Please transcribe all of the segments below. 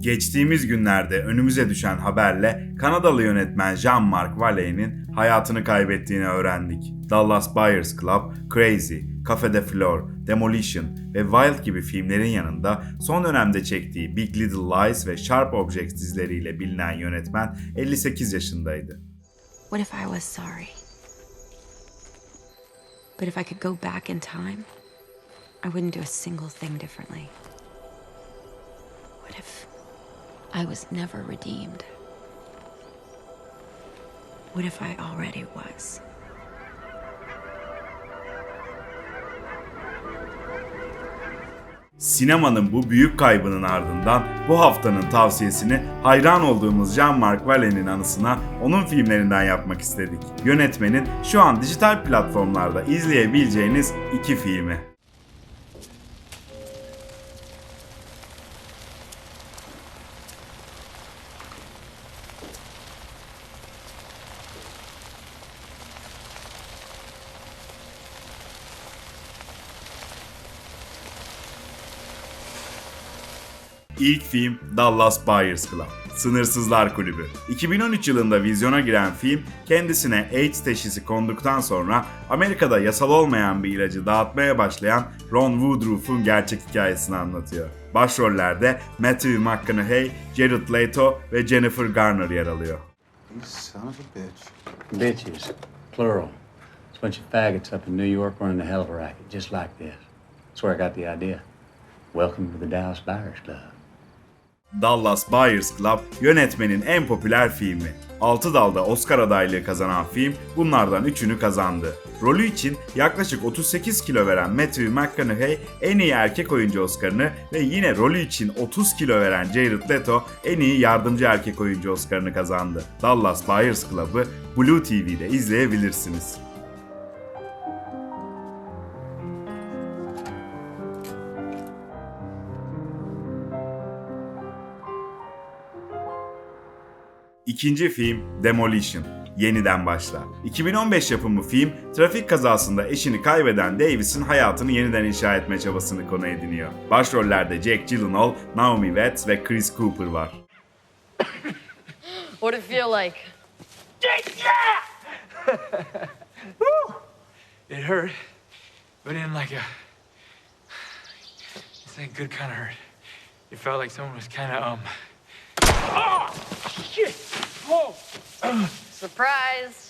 Geçtiğimiz günlerde önümüze düşen haberle Kanadalı yönetmen Jean-Marc Vallée'nin hayatını kaybettiğini öğrendik. Dallas Buyers Club, Crazy, Cafe de Flor, Demolition ve Wild gibi filmlerin yanında son dönemde çektiği Big Little Lies ve Sharp Objects dizileriyle bilinen yönetmen 58 yaşındaydı. What if I was sorry? But if I could go back in time, I wouldn't do a single thing differently. I was never redeemed? What if I already was? Sinemanın bu büyük kaybının ardından bu haftanın tavsiyesini hayran olduğumuz Jean-Marc Vallée'nin anısına onun filmlerinden yapmak istedik. Yönetmenin şu an dijital platformlarda izleyebileceğiniz iki filmi. İlk film Dallas Buyers Club. Sınırsızlar Kulübü. 2013 yılında vizyona giren film kendisine AIDS teşhisi konduktan sonra Amerika'da yasal olmayan bir ilacı dağıtmaya başlayan Ron Woodruff'un gerçek hikayesini anlatıyor. Başrollerde Matthew McConaughey, Jared Leto ve Jennifer Garner yer alıyor. You son of a bitch. Bitches, plural. It's a bunch of faggots up in New York running a hell of a racket, just like this. That's where I got the idea. Welcome to the Dallas Buyers Club. Dallas Buyers Club yönetmenin en popüler filmi. 6 dalda Oscar adaylığı kazanan film bunlardan 3'ünü kazandı. Rolü için yaklaşık 38 kilo veren Matthew McConaughey en iyi erkek oyuncu Oscar'ını ve yine rolü için 30 kilo veren Jared Leto en iyi yardımcı erkek oyuncu Oscar'ını kazandı. Dallas Buyers Club'ı Blue TV'de izleyebilirsiniz. İkinci film Demolition. Yeniden başla. 2015 yapımı film, trafik kazasında eşini kaybeden Davis'in hayatını yeniden inşa etme çabasını konu ediniyor. Başrollerde Jack Gyllenhaal, Naomi Watts ve Chris Cooper var. What it feel like? It hurt, but in like a. It's that good kind of hurt. It felt like someone was kind of um. Oh. Surprise!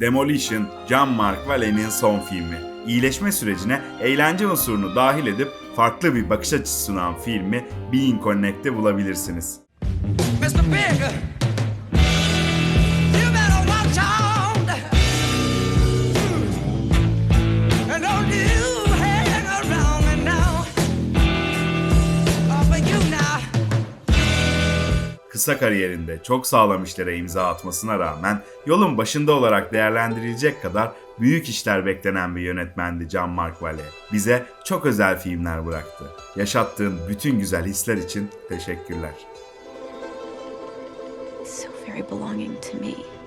Demolition, Jean-Marc Vallée'nin son filmi. İyileşme sürecine eğlence unsurunu dahil edip farklı bir bakış açısı sunan filmi Being Connect'te bulabilirsiniz. Mr. Big, Kısa kariyerinde çok sağlam işlere imza atmasına rağmen yolun başında olarak değerlendirilecek kadar büyük işler beklenen bir yönetmendi Jean-Marc Vallée. Bize çok özel filmler bıraktı. Yaşattığın bütün güzel hisler için teşekkürler. So very belonging to me.